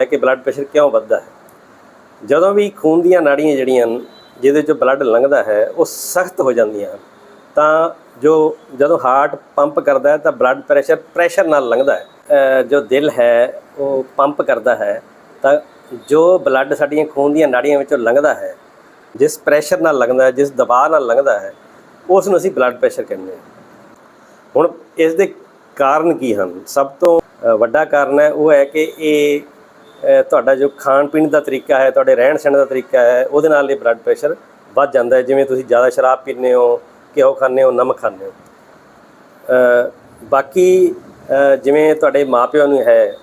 ਹੈ ਕਿ blood pressure ਕਿਉਂ ਵੱਧਦਾ ਹੈ? ਜਦੋਂ ਵੀ ਖੂਨ ਦੀਆਂ ਨਾੜੀਆਂ ਜਿਹੜੀਆਂ ਹਨ, ਜਿਹਦੇ ਚੋਂ ਬਲੱਡ ਲੰਘਦਾ ਹੈ ਉਹ ਸਖਤ ਹੋ ਜਾਂਦੀਆਂ ਹਨ। ਤਾਂ ਜੋ ਜਦੋਂ ਹਾਰਟ ਪੰਪ ਕਰਦਾ ਹੈ ਤਾਂ ਬਲੱਡ ਪ੍ਰੈਸ਼ਰ ਪ੍ਰੈਸ਼ਰ ਨਾਲ ਲੰਘਦਾ ਹੈ। ਜੋ ਦਿਲ ਹੈ ਉਹ ਪੰਪ ਕਰਦਾ ਹੈ ਤਾਂ ਜੋ ਬਲੱਡ ਸਾਡੀਆਂ ਖੂਨ ਦੀਆਂ ਨਾੜੀਆਂ ਵਿੱਚੋਂ ਲੰਘਦਾ ਹੈ ਜਿਸ ਪ੍ਰੈਸ਼ਰ ਨਾਲ ਲੰਘਦਾ ਹੈ ਜਿਸ ਦਬਾਅ ਨਾਲ ਲੰਘਦਾ ਹੈ ਉਸ ਨੂੰ ਅਸੀਂ ਬਲੱਡ ਪ੍ਰੈਸ਼ਰ ਕਹਿੰਦੇ ਹਾਂ। ਹੁਣ ਇਸ ਦੇ ਕਾਰਨ ਕੀ ਹਨ? ਸਭ ਤੋਂ ਵੱਡਾ ਕਾਰਨ ਹੈ ਉਹ ਹੈ ਕਿ ਇਹ ਤੁਹਾਡਾ ਜੋ ਖਾਣ ਪੀਣ ਦਾ ਤਰੀਕਾ ਹੈ, ਤੁਹਾਡੇ ਰਹਿਣ ਸਹਿਣ ਦਾ ਤਰੀਕਾ ਹੈ, ਉਹਦੇ ਨਾਲ ਇਹ ਬਲੱਡ ਪ੍ਰੈਸ਼ਰ ਵੱਧ ਜਾਂਦਾ ਹੈ। ਜਿਵੇਂ ਤੁਸੀਂ ਜ਼ਿਆਦਾ ਸ਼ਰਾਬ ਪੀਂਦੇ ਹੋ, ਘਿਓ ਖਾਂਦੇ ਹੋ, ਨਮਕ ਖਾਂਦੇ ਹੋ। ਬਾਕੀ ਜਿਵੇਂ ਤੁਹਾਡੇ ਮਾਪਿਆਂ ਨੂੰ ਹੈ,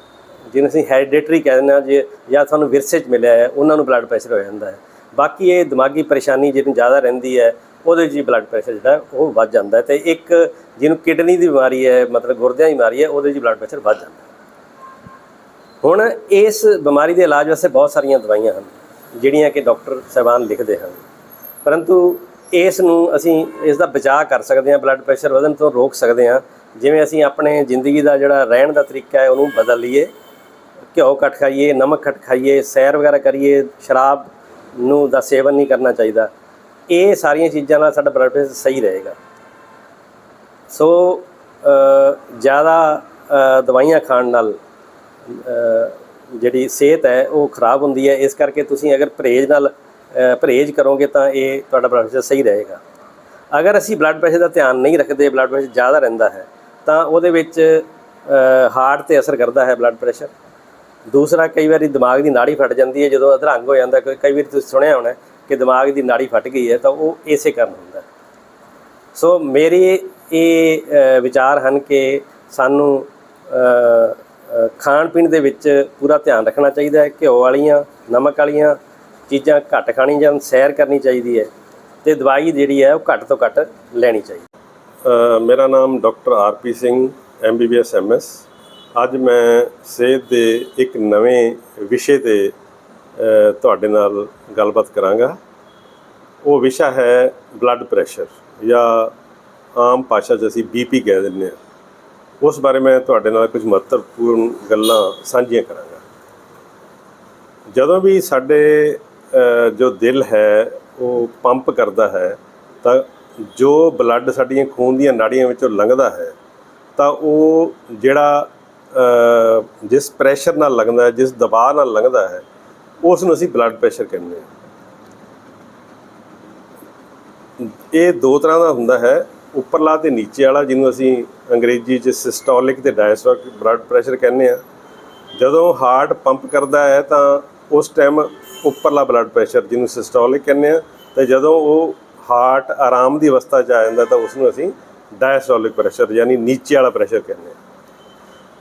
ਜਿਹਨੂੰ ਅਸੀਂ ਹੈਰੀਡੇਟਰੀ ਕਹਿ ਦਿੰਦੇ ਹਾਂ, ਜੇ ਜਾਂ ਤੁਹਾਨੂੰ ਵਿਰਸੇ 'ਚ ਮਿਲਿਆ ਹੈ, ਉਹਨਾਂ ਨੂੰ ਬਲੱਡ ਪ੍ਰੈਸ਼ਰ ਹੋ ਜਾਂਦਾ ਹੈ। ਬਾਕੀ ਇਹ ਦਿਮਾਗੀ ਪਰੇਸ਼ਾਨੀ ਜਿਹਨੂੰ ਜ਼ਿਆਦਾ ਰਹਿੰਦੀ ਹੈ, ਉਹਦੇ 'ਚ ਬਲੱਡ ਪ੍ਰੈਸ਼ਰ ਜਿਹੜਾ, ਉਹ ਵੱਧ ਜਾਂਦਾ ਹੈ। ਤੇ ਇੱਕ ਜਿਹਨੂੰ ਕਿਡਨੀ ਦੀ ਬਿਮਾਰੀ ਹੈ, ਮਤਲਬ ਗੁਰਦਿਆਂ ਦੀ ਬਿਮਾਰੀ ਹੈ, ਉਹਦੇ 'ਚ ਬਲੱਡ ਪ੍ਰੈਸ਼ਰ ਵੱਧ ਜਾਂਦਾ ਹੁਣ ਇਸ ਬਿਮਾਰੀ ਦੇ ਇਲਾਜ ਵਾਸਤੇ ਬਹੁਤ ਸਾਰੀਆਂ ਦਵਾਈਆਂ ਹਨ, ਜਿਹੜੀਆਂ ਕਿ ਡਾਕਟਰ ਸਾਹਿਬਾਨ ਲਿਖਦੇ ਹਨ। ਪਰੰਤੂ ਇਸ ਨੂੰ ਅਸੀਂ ਇਸ ਦਾ ਬਚਾਅ ਕਰ ਸਕਦੇ ਹਾਂ ਬਲੱਡ ਪ੍ਰੈਸ਼ਰ ਵਧਣ ਤੋਂ ਰੋਕ ਸਕਦੇ ਹਾਂ। ਜਿਵੇਂ ਅਸੀਂ ਆਪਣੇ ਜ਼ਿੰਦਗੀ ਦਾ ਜਿਹੜਾ ਰਹਿਣ ਦਾ ਤਰੀਕਾ ਹੈ, ਉਹਨੂੰ ਬਦਲ ਲਈਏ। ਘਿਓ ਘੱਟ ਖਾਈਏ, ਨਮਕ ਘੱਟ ਖਾਈਏ, ਸੈਰ ਵਗੈਰਾ ਕਰੀਏ, ਸ਼ਰਾਬ ਨੂੰ ਦਾ ਸੇਵਨ ਨਹੀਂ ਕਰਨਾ ਚਾਹੀਦਾ। ਇਹ ਸਾਰੀਆਂ ਚੀਜ਼ਾਂ ਨਾਲ ਸਾਡਾ ਬਲੱਡ ਪ੍ਰੈਸ਼ਰ ਸਹੀ ਰਹੇਗਾ। ਸੋ ਜ਼ਿਆਦਾ ਦਵਾਈਆਂ ਖਾਣ ਨਾਲ ਜਿਹੜੀ ਸਿਹਤ ਹੈ, ਉਹ ਖਰਾਬ ਹੁੰਦੀ ਹੈ। ਇਸ ਕਰਕੇ ਤੁਸੀਂ ਅਗਰ ਪਰਹੇਜ਼ ਨਾਲ ਪਰਹੇਜ਼ ਕਰੋਗੇ ਤਾਂ ਇਹ ਤੁਹਾਡਾ ਬਲੱਡ ਪ੍ਰੈਸ਼ਰ ਸਹੀ ਰਹੇਗਾ। ਅਗਰ ਅਸੀਂ ਬਲੱਡ ਪ੍ਰੈਸ਼ਰ ਦਾ ਧਿਆਨ ਨਹੀਂ ਰੱਖਦੇ ਬਲੱਡ ਪ੍ਰੈਸ਼ਰ ਜ਼ਿਆਦਾ ਰਹਿੰਦਾ ਹੈ, ਤਾਂ ਉਹਦੇ ਵਿੱਚ ਹਾਰਟ ਤੇ ਅਸਰ ਕਰਦਾ ਹੈ ਬਲੱਡ ਪ੍ਰੈਸ਼ਰ ਦੂਸਰਾ, ਕਈ ਵਾਰੀ ਦਿਮਾਗ ਦੀ ਨਾੜੀ ਫਟ ਜਾਂਦੀ ਹੈ। ਜਦੋਂ ਅਧਰੰਗ ਹੋ ਜਾਂਦਾ, ਕਈ ਵਾਰੀ ਤੁਸੀਂ ਸੁਣਿਆ ਹੋਣਾ ਕਿ ਦਿਮਾਗ ਦੀ ਨਾੜੀ ਫਟ ਗਈ ਹੈ, ਤਾਂ ਉਹ ਇਸੇ ਕਾਰਨ ਹੁੰਦਾ ਸੋ ਮੇਰੇ ਇਹ ਵਿਚਾਰ ਹਨ ਕਿ ਸਾਨੂੰ ਖਾਣ ਪੀਣ ਦੇ ਵਿੱਚ ਪੂਰਾ ਧਿਆਨ ਰੱਖਣਾ ਚਾਹੀਦਾ ਹੈ, ਘਿਓ ਵਾਲੀਆਂ, ਨਮਕ ਵਾਲੀਆਂ ਚੀਜ਼ਾਂ ਘੱਟ ਖਾਣੀ ਜਾਂ ਸੈਰ ਕਰਨੀ ਚਾਹੀਦੀ ਹੈ ਤੇ ਦਵਾਈ ਜਿਹੜੀ ਹੈ ਉਹ ਘੱਟ ਤੋਂ ਘੱਟ ਲੈਣੀ ਚਾਹੀਦੀ ਮੇਰਾ ਨਾਮ doctor R P Singh MBBS MS ਅੱਜ ਮੈਂ ਸਿਹਤ ਦੇ ਇੱਕ ਨਵੇਂ ਵਿਸ਼ੇ ਤੇ ਤੁਹਾਡੇ ਨਾਲ ਗੱਲਬਾਤ ਕਰਾਂਗਾ। ਉਹ ਵਿਸ਼ਾ ਹੈ ਬਲੱਡ ਪ੍ਰੈਸ਼ਰ ਜਾਂ ਆਮ ਭਾਸ਼ਾ 'ਚ ਅਸੀਂ ਬੀਪੀ ਕਹਿ ਦਿੰਦੇ ਹਾਂ। ਉਸ ਬਾਰੇ ਮੈਂ ਤੁਹਾਡੇ ਨਾਲ ਕੁਝ ਮਹੱਤਵਪੂਰਨ ਗੱਲਾਂ ਸਾਂਝੀਆਂ ਕਰਾਂਗਾ। ਜਦੋਂ ਵੀ ਸਾਡੇ ਜੋ ਦਿਲ ਹੈ, ਉਹ ਪੰਪ ਕਰਦਾ ਹੈ, ਤਾਂ ਜੋ ਬਲੱਡ ਸਾਡੀਆਂ ਖੂਨ ਦੀਆਂ ਨਾੜੀਆਂ ਵਿੱਚੋਂ ਲੰਘਦਾ ਹੈ, ਤਾਂ ਉਹ ਜਿਹੜਾ ਜਿਸ ਪ੍ਰੈਸ਼ਰ ਨਾਲ ਲੰਘਦਾ ਹੈ, ਜਿਸ ਦਬਾਅ ਨਾਲ ਲੰਘਦਾ ਹੈ ਉਸ ਨੂੰ ਅਸੀਂ ਬਲੱਡ ਪ੍ਰੈਸ਼ਰ ਕਹਿੰਦੇ ਹਾਂ। ਇਹ ਦੋ ਤਰ੍ਹਾਂ ਦਾ ਹੁੰਦਾ ਹੈ। ਉੱਪਰਲਾ ਤੇ ਨੀਚੇ ਵਾਲਾ ਜਿਹਨੂੰ ਅਸੀਂ ਅੰਗਰੇਜ਼ੀ 'ਚ ਸਿਸਟੋਲਿਕ ਤੇ ਡਾਇਸਟੋਲਿਕ ਬਲੱਡ ਪ੍ਰੈਸ਼ਰ ਕਹਿੰਦੇ ਆ, ਜਦੋਂ ਹਾਰਟ ਪੰਪ ਕਰਦਾ ਹੈ ਤਾਂ ਉਸ ਟਾਈਮ ਉੱਪਰਲਾ ਬਲੱਡ ਪ੍ਰੈਸ਼ਰ ਜਿਹਨੂੰ ਸਿਸਟੋਲਿਕ ਕਹਿੰਦੇ ਆ, ਤੇ ਜਦੋਂ ਉਹ ਹਾਰਟ ਆਰਾਮ ਦੀ ਅਵਸਥਾ 'ਚ ਆ ਜਾਂਦਾ ਤਾਂ ਉਸ ਨੂੰ ਅਸੀਂ ਡਾਇਸਟੋਲਿਕ ਪ੍ਰੈਸ਼ਰ ਯਾਨੀ ਨੀਚੇ ਵਾਲਾ ਪ੍ਰੈਸ਼ਰ ਕਹਿੰਦੇ ਆ।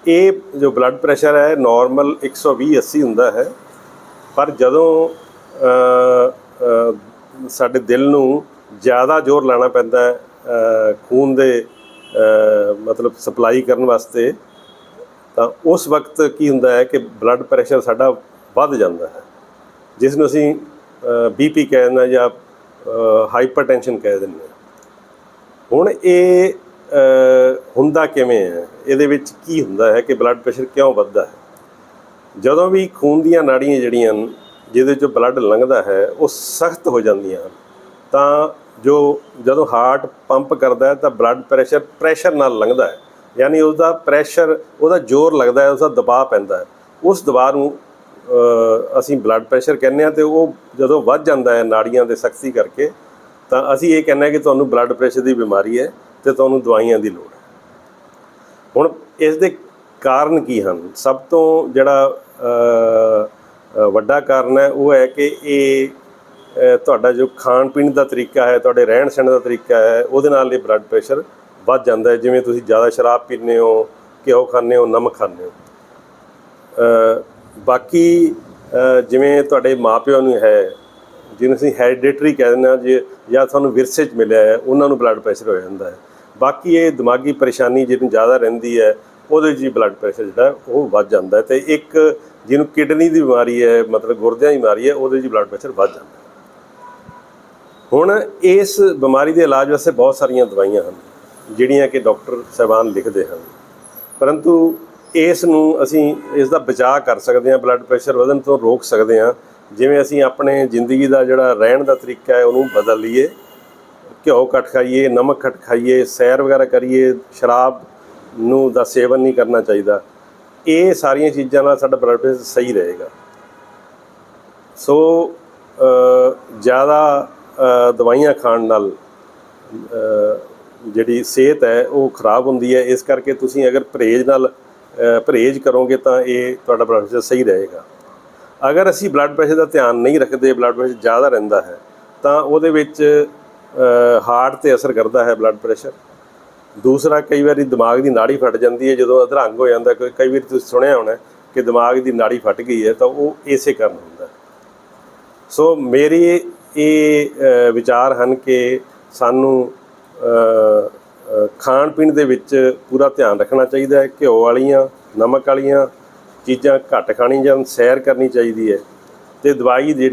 ਇਹ ਜੋ ਬਲੱਡ ਪ੍ਰੈਸ਼ਰ ਹੈ ਨਾਰਮਲ 120 80 ਹੁੰਦਾ ਹੈ, ਪਰ ਜਦੋਂ ਸਾਡੇ ਦਿਲ ਨੂੰ ਜ਼ਿਆਦਾ ਜ਼ੋਰ ਲਾਣਾ ਪੈਂਦਾ ਹੈ ਖੂਨ ਦੇ ਮਤਲਬ ਸਪਲਾਈ ਕਰਨ ਵਾਸਤੇ ਤਾਂ ਉਸ ਵਕਤ ਕੀ ਹੁੰਦਾ ਹੈ ਕਿ ਬਲੱਡ ਪ੍ਰੈਸ਼ਰ ਸਾਡਾ ਵੱਧ ਜਾਂਦਾ ਹੈ। ਜਿਸ ਨੂੰ ਅਸੀਂ ਬੀਪੀ ਕਹਿ ਦਿੰਦੇ ਜਾਂ ਹਾਈਪਰਟੈਂਸ਼ਨ ਕਹਿ ਦਿੰਦੇ ਹਾਂ। ਹੁਣ ਇਹ ਹੁੰਦਾ ਕਿਵੇਂ ਹੈ? ਇਹਦੇ ਵਿੱਚ ਕੀ ਹੁੰਦਾ ਹੈ ਕਿ ਬਲੱਡ ਪ੍ਰੈਸ਼ਰ ਕਿਉਂ ਵੱਧਦਾ ਹੈ? ਜਦੋਂ ਵੀ ਖੂਨ ਦੀਆਂ ਨਾੜੀਆਂ ਜਿਹੜੀਆਂ ਹਨ, ਜਿਹਦੇ ਚੋਂ ਬਲੱਡ ਲੰਘਦਾ ਹੈ ਉਹ ਸਖਤ ਹੋ ਜਾਂਦੀਆਂ ਹਨ ਤਾਂ ਜੋ ਜਦੋਂ ਹਾਰਟ ਪੰਪ ਕਰਦਾ ਹੈ ਤਾਂ ਬਲੱਡ ਪ੍ਰੈਸ਼ਰ ਪ੍ਰੈਸ਼ਰ ਨਾਲ ਲੰਘਦਾ ਹੈ। ਯਾਨੀ ਉਹਦਾ ਪ੍ਰੈਸ਼ਰ ਉਹਦਾ ਜ਼ੋਰ ਲੱਗਦਾ ਹੈ, ਉਸਦਾ ਦਬਾਅ ਪੈਂਦਾ ਹੈ। ਉਸ ਦਬਾਅ ਨੂੰ ਅਸੀਂ ਬਲੱਡ ਪ੍ਰੈਸ਼ਰ ਕਹਿੰਦੇ ਆ ਤੇ ਉਹ ਜਦੋਂ ਵੱਧ ਜਾਂਦਾ ਹੈ ਨਾੜੀਆਂ ਦੇ ਸਖਤੀ ਕਰਕੇ, ਤਾਂ ਅਸੀਂ ਇਹ ਕਹਿੰਦੇ ਹਾਂ ਕਿ ਤੁਹਾਨੂੰ ਬਲੱਡ ਪ੍ਰੈਸ਼ਰ ਦੀ ਬਿਮਾਰੀ ਹੈ ਤੇ ਤੁਹਾਨੂੰ ਦਵਾਈਆਂ ਦੀ ਲੋੜ ਹੈ। ਹੁਣ ਇਸ ਦੇ ਕਾਰਨ ਕੀ ਹਨ? ਸਭ ਤੋਂ ਜਿਹੜਾ ਵੱਡਾ ਕਾਰਨ ਹੈ ਉਹ ਹੈ ਕਿ ਇਹ ਤੁਹਾਡਾ ਜੋ ਖਾਣ ਪੀਣ ਦਾ ਤਰੀਕਾ ਹੈ, ਤੁਹਾਡੇ ਰਹਿਣ ਸਹਿਣ ਦਾ ਤਰੀਕਾ ਹੈ, ਉਹਦੇ ਨਾਲ ਇਹ ਬਲੱਡ ਪ੍ਰੈਸ਼ਰ ਵੱਧ ਜਾਂਦਾ ਹੈ। ਜਿਵੇਂ ਤੁਸੀਂ ਜ਼ਿਆਦਾ ਸ਼ਰਾਬ ਪੀਂਦੇ ਹੋ, ਘਿਓ ਖਾਂਦੇ ਹੋ, ਨਮਕ ਖਾਂਦੇ ਹੋ। ਬਾਕੀ ਜਿਵੇਂ ਤੁਹਾਡੇ ਮਾਪਿਆਂ ਨੂੰ ਹੈ, ਜਿਹਨੂੰ ਅਸੀਂ ਹੈਰੀਡੇਟਰੀ ਕਹਿ ਦਿੰਦੇ ਹਾਂ, ਜੇ ਜਾਂ ਤੁਹਾਨੂੰ ਵਿਰਸੇ 'ਚ ਮਿਲਿਆ ਹੈ, ਉਹਨਾਂ ਨੂੰ ਬਲੱਡ ਪ੍ਰੈਸ਼ਰ ਹੋ ਜਾਂਦਾ ਹੈ। ਬਾਕੀ ਇਹ ਦਿਮਾਗੀ ਪਰੇਸ਼ਾਨੀ ਜਿਹਨੂੰ ਜ਼ਿਆਦਾ ਰਹਿੰਦੀ ਹੈ, ਉਹਦੇ 'ਚ ਹੀ ਬਲੱਡ ਪ੍ਰੈਸ਼ਰ ਜਿਹੜਾ ਉਹ ਵੱਧ ਜਾਂਦਾ ਹੈ। ਤੇ ਇੱਕ ਜਿਹਨੂੰ ਕਿਡਨੀ ਦੀ ਬਿਮਾਰੀ ਹੈ, ਮਤਲਬ ਗੁਰਦਿਆਂ ਦੀ ਬਿਮਾਰੀ ਹੈ, ਉਹਦੇ 'ਚ ਬਲੱਡ ਪ੍ਰੈਸ਼ਰ ਵੱਧ ਜਾਂਦਾ ਹੁਣ ਇਸ ਬਿਮਾਰੀ ਦੇ ਇਲਾਜ ਵਾਸਤੇ ਬਹੁਤ ਸਾਰੀਆਂ ਦਵਾਈਆਂ ਹਨ, ਜਿਹੜੀਆਂ ਕਿ ਡਾਕਟਰ ਸਾਹਿਬਾਨ ਲਿਖਦੇ ਹਨ। ਪਰੰਤੂ ਇਸ ਨੂੰ ਅਸੀਂ ਇਸ ਦਾ ਬਚਾਅ ਕਰ ਸਕਦੇ ਹਾਂ ਬਲੱਡ ਪ੍ਰੈਸ਼ਰ ਵਧਣ ਤੋਂ ਰੋਕ ਸਕਦੇ ਹਾਂ। ਜਿਵੇਂ ਅਸੀਂ ਆਪਣੇ ਜ਼ਿੰਦਗੀ ਦਾ ਜਿਹੜਾ ਰਹਿਣ ਦਾ ਤਰੀਕਾ ਹੈ, ਉਹਨੂੰ ਬਦਲ ਲਈਏ। ਘਿਓ ਘੱਟ ਖਾਈਏ, ਨਮਕ ਘੱਟ ਖਾਈਏ, ਸੈਰ ਵਗੈਰਾ ਕਰੀਏ, ਸ਼ਰਾਬ ਨੂੰ ਦਾ ਸੇਵਨ ਨਹੀਂ ਕਰਨਾ ਚਾਹੀਦਾ। ਇਹ ਸਾਰੀਆਂ ਚੀਜ਼ਾਂ ਨਾਲ ਸਾਡਾ ਬਲੱਡ ਪ੍ਰੈਸ਼ਰ ਸਹੀ ਰਹੇਗਾ। ਸੋ ਜ਼ਿਆਦਾ ਦਵਾਈਆਂ ਖਾਣ ਨਾਲ ਜਿਹੜੀ ਸਿਹਤ ਹੈ, ਉਹ ਖਰਾਬ ਹੁੰਦੀ ਹੈ। ਇਸ ਕਰਕੇ ਤੁਸੀਂ ਅਗਰ ਪਰਹੇਜ਼ ਨਾਲ ਪਰਹੇਜ਼ ਕਰੋਗੇ ਤਾਂ ਇਹ ਤੁਹਾਡਾ ਬਲੱਡ ਪ੍ਰੈਸ਼ਰ ਸਹੀ ਰਹੇਗਾ। ਅਗਰ ਅਸੀਂ ਬਲੱਡ ਪ੍ਰੈਸ਼ਰ ਦਾ ਧਿਆਨ ਨਹੀਂ ਰੱਖਦੇ ਬਲੱਡ ਪ੍ਰੈਸ਼ਰ ਜ਼ਿਆਦਾ ਰਹਿੰਦਾ ਹੈ, ਤਾਂ ਉਹਦੇ ਵਿੱਚ ਹਾਰਟ ਤੇ ਅਸਰ ਕਰਦਾ ਹੈ ਬਲੱਡ ਪ੍ਰੈਸ਼ਰ ਦੂਸਰਾ, ਕਈ ਵਾਰੀ ਦਿਮਾਗ ਦੀ ਨਾੜੀ ਫਟ ਜਾਂਦੀ ਹੈ, ਜਦੋਂ ਅਧਰੰਗ ਹੋ ਜਾਂਦਾ, ਕਈ ਵਾਰੀ ਤੁਸੀਂ ਸੁਣਿਆ ਹੋਣਾ ਕਿ ਦਿਮਾਗ ਦੀ ਨਾੜੀ ਫਟ ਗਈ ਹੈ, ਤਾਂ ਉਹ ਇਸੇ ਕਾਰਨ ਹੁੰਦਾ ਸੋ ਮੇਰੀ ਇਹ ਵਿਚਾਰ ਹਨ ਕਿ ਸਾਨੂੰ ਖਾਣ ਪੀਣ ਦੇ ਵਿੱਚ ਪੂਰਾ ਧਿਆਨ ਰੱਖਣਾ ਚਾਹੀਦਾ ਹੈ, ਘਿਓ ਵਾਲੀਆਂ, ਨਮਕ ਵਾਲੀਆਂ ਚੀਜ਼ਾਂ ਘੱਟ ਖਾਣੀ ਜਾਂ ਸੈਰ ਕਰਨੀ ਚਾਹੀਦੀ ਹੈ। ਤੇ ਦਵਾਈ ਜਿਹੜੀ